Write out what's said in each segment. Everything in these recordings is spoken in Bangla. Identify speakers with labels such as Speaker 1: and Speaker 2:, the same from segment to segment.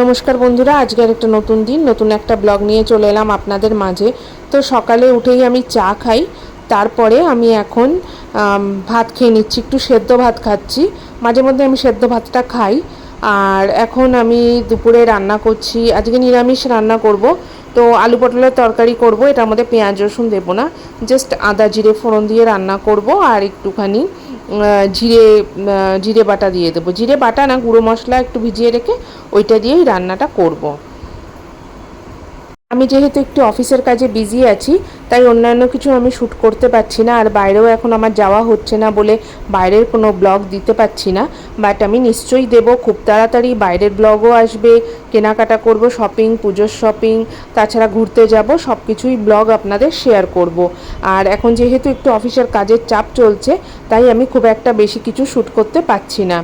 Speaker 1: নমস্কার বন্ধুরা, আজকের একটা নতুন দিন, নতুন একটা ব্লগ নিয়ে চলে এলাম আপনাদের মাঝে। তো সকালে উঠেই আমি চা খাই, তারপরে আমি এখন ভাত খেয়ে নিচ্ছি, একটু সেদ্ধ ভাত খাচ্ছি। মাঝে মধ্যে আমি সেদ্ধ ভাতটা খাই। আর এখন আমি দুপুরে রান্না করছি, আজকে নিরামিষ রান্না করব। তো আলু পটলের তরকারি করব এটার মধ্যে পেঁয়াজ রসুন দেবো না জাস্ট আদা, জিরে, ফোড়ন দিয়ে রান্না করব, আর একটুখানি জিরে জিরে বাটা দিয়ে দেবো জিরে বাটা না, গুঁড়ো মশলা একটু ভিজিয়ে রেখে ওইটা দিয়েই রান্নাটা করব। আমি যেহেতু একটু অফিসের কাজে বিজি আছি, তাই অন্যান্য কিছু আমি শ্যুট করতে পারছি না, আর বাইরেও এখন আমার যাওয়া হচ্ছে না বলে বাইরের কোনো ব্লগ দিতে পারছি না। বাট আমি নিশ্চয়ই দেব, খুব তাড়াতাড়ি বাইরের ব্লগও আসবে, কেনাকাটা করব শপিং পুজোর শপিং তাছাড়া ঘুরতে যাব সব কিছুই ব্লগ আপনাদের শেয়ার করব। আর এখন যেহেতু একটু অফিসের কাজের চাপ চলছে, তাই আমি খুব একটা বেশি কিছু শ্যুট করতে পারছি না।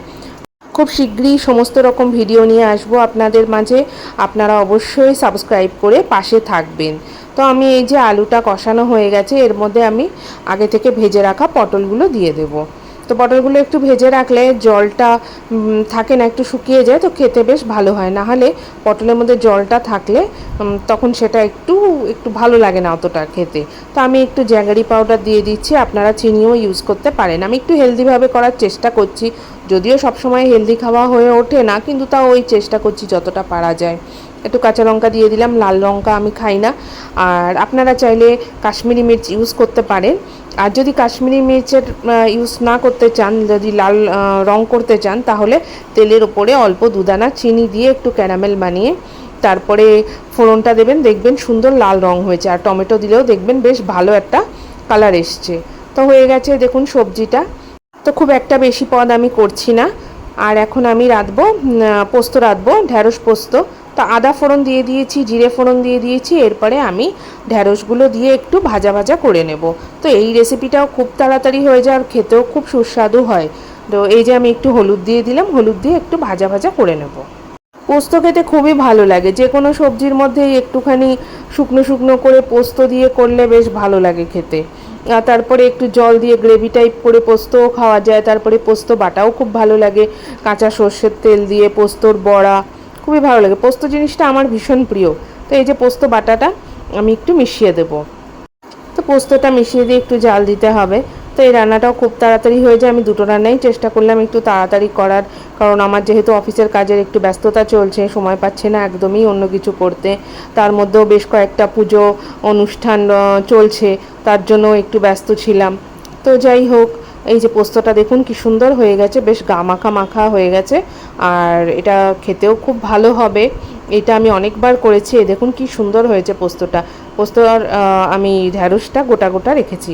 Speaker 1: খুব শীঘ্রই সমস্ত রকম ভিডিও নিয়ে আসব আপনাদের মাঝে। আপনারা অবশ্যই সাবস্ক্রাইব করে পাশে থাকবেন। তো আমি এই যে আলুটা কষানো হয়ে গেছে, এর মধ্যে আমি আগে থেকে ভেজে রাখা পটলগুলো দিয়ে দেবো। তো পটলগুলো একটু ভেজে রাখলে জলটা থাকে না, একটু শুকিয়ে যায়, তো খেতে বেশ ভালো হয়। না হলে পটলের মধ্যে জলটা থাকলে তখন সেটা একটু একটু ভালো লাগে না অতটা খেতে। তো আমি একটু জ্যাগারি পাউডার দিয়ে দিচ্ছি, আপনারা চিনিও ইউজ করতে পারেন। আমি একটু হেলদিভাবে করার চেষ্টা করছি, যদিও সবসময় হেলদি খাওয়া হয়ে ওঠে না, কিন্তু তাও ওই চেষ্টা করছি যতটা পারা যায়। একটু কাঁচা লঙ্কা দিয়ে দিলাম, লাল লঙ্কা আমি খাই না। আর আপনারা চাইলে কাশ্মীরি মির্চ ইউজ করতে পারেন। আর যদি কাশ্মীরি মির্চের ইউজ না করতে চান, যদি লাল রং করতে চান, তাহলে তেলের ওপরে অল্প দুদানা চিনি দিয়ে একটু ক্যারামেল বানিয়ে তারপরে ফোড়নটা দেবেন, দেখবেন সুন্দর লাল রং হয়েছে। আর টমেটো দিলেও দেখবেন বেশ ভালো একটা কালার এসছে। তো হয়ে গেছে দেখুন সবজিটা। তো খুব একটা বেশি পদ আমি করছি না। আর এখন আমি রাঁধবো পোস্ত রাঁধবো ঢ্যাঁড়স পোস্ত। তো আদা ফোড়ন দিয়ে দিয়েছি, জিরে ফোড়ন দিয়ে দিয়েছি, এরপরে আমি ঢ্যাঁড়সগুলো দিয়ে একটু ভাজা ভাজা করে নেব। তো এই রেসিপিটাও খুব তাড়াতাড়ি হয়ে যায় আর খেতেও খুব সুস্বাদু হয়। তো এই যে আমি একটু হলুদ দিয়ে দিলাম, হলুদ দিয়ে একটু ভাজা ভাজা করে নেব। পোস্ত খেতে খুবই ভালো লাগে। যে কোনো সবজির মধ্যেই একটুখানি শুকনো শুকনো করে পোস্ত দিয়ে করলে বেশ ভালো লাগে খেতে। তারপরে একটু জল দিয়ে গ্রেভি টাইপ করে পোস্তও খাওয়া যায়। তারপরে পোস্ত বাটাও খুব ভালো লাগে। কাঁচা সর্ষের তেল দিয়ে পোস্তর বড়া। খুবই ভালো লাগে। পোস্ত জিনিসটা আমার ভীষণ প্রিয়। তো এই যে পোস্ত বাটাটা আমি একটু মিশিয়ে দেবো। তো পোস্তটা মিশিয়ে দিয়ে একটু জাল দিতে হবে। তো এই রান্নাটাও খুব তাড়াতাড়ি হয়ে যায়। আমি দুটো রান্নাই চেষ্টা করলাম একটু তাড়াতাড়ি করার। কারণ আমার যেহেতু অফিসের কাজের একটু ব্যস্ততা চলছে, সময় পাচ্ছে না একদমই অন্য কিছু করতে। তার মধ্যেও বেশ কয়েকটা পুজো অনুষ্ঠান চলছে। তার জন্য একটু ব্যস্ত ছিলাম। তো যাই হোক এই যে পোস্তটা দেখুন কি সুন্দর হয়ে গেছে, বেশ গা মাখা হয়ে গেছে, আর এটা খেতেও খুব ভালো হবে। এটা আমি অনেকবার করেছি, এই দেখুন কি সুন্দর হয়েছে পোস্তটা। পোস্তর আমি ঢ্যাঁড়সটা গোটা গোটা রেখেছি।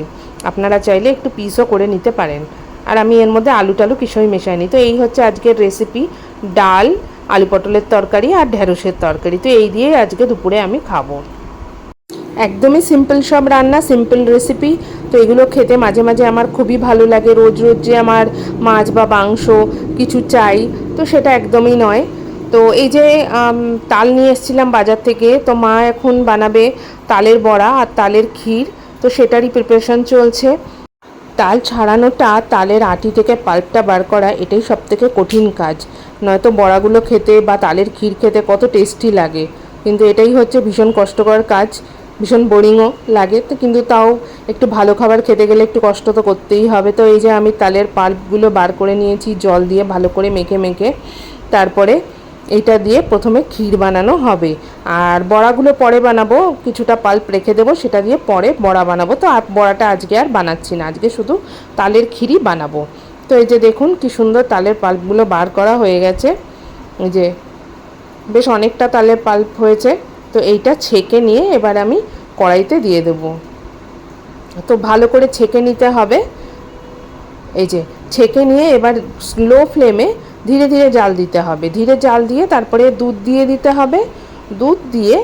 Speaker 1: আপনারা চাইলে একটু পিসও করে নিতে পারেন। আর আমি এর মধ্যে আলু টালু কিছুই মেশাইনি। তো এই হচ্ছে আজকের রেসিপি ডাল, আলু পটলের তরকারি আর ঢ্যাঁড়সের তরকারি। তো এই দিয়ে আজকে দুপুরে আমি খাব। একদমই সিম্পল সব রান্না সিম্পল রেসিপি তো এগুলো খেতে মাঝে মাঝে আমার খুবই ভালো লাগে। রোজ রোজ যে আমার মাছ বা মাংস কিছু চাই, তো সেটা একদমই নয়। তো এই যে তাল নিয়ে এসেছিলাম বাজার থেকে, তো মা এখন বানাবে তালের বড়া আর তালের ক্ষীর। তো সেটারই প্রিপারেশন চলছে। তাল ছাড়ানোটা তালের আটি থেকে পাল্পটা বার করা, এটাই সব থেকে কঠিন কাজ। নয়তো বড়াগুলো খেতে বা তালের ক্ষীর খেতে কত টেস্টি লাগে। কিন্তু এটাই হচ্ছে ভীষণ কষ্টকর কাজ। ভীষণ বোরিংও লাগে। তো কিন্তু তাও একটু ভালো খাবার খেতে গেলে একটু কষ্ট তো করতেই হবে। তো এই যে আমি তালের পাল্পগুলো বার করে নিয়েছি, জল দিয়ে ভালো করে মেখে মেখে। তারপরে এটা দিয়ে প্রথমে ক্ষীর বানানো হবে। আর বড়াগুলো পরে বানাবো, কিছুটা পাল্প রেখে দেবো, সেটা দিয়ে পরে বড়া বানাবো। তো আর বড়াটা আজকে আর বানাচ্ছি না, আজকে শুধু তালের ক্ষীরই বানাবো। তো এই যে দেখুন কি সুন্দর তালের পাল্পগুলো বার করা হয়ে গেছে। এই যে বেশ অনেকটা তালের পাল্প হয়েছে। তো এইটা ছেঁকে নিয়ে এবার আমি কড়াইতে দিয়ে দেবো। তো ভালো করে ছেঁকে নিতে হবে। এই যে, ছেঁকে নিয়ে এবার স্লো ফ্লেমে ধীরে ধীরে জাল দিতে হবে। ধীরে জাল দিয়ে তারপরে দুধ দিয়ে দিতে হবে। দুধ দিয়ে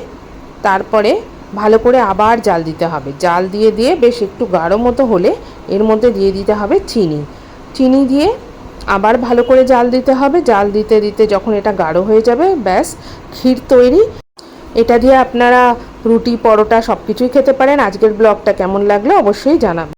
Speaker 1: তারপরে ভালো করে আবার জাল দিতে হবে। জাল দিয়ে দিয়ে বেশ একটু গাঢ় মতো হলে এর মধ্যে দিয়ে দিতে হবে চিনি। চিনি দিয়ে আবার ভালো করে জাল দিতে হবে। জাল দিতে দিতে যখন এটা গাঢ় হয়ে যাবে, ব্যাস, ক্ষীর তৈরি। এটা দিয়ে আপনারা রুটি, পরোটা সব কিছুই খেতে পারেন। আজকের ব্লগটা কেমন লাগল অবশ্যই জানাবেন।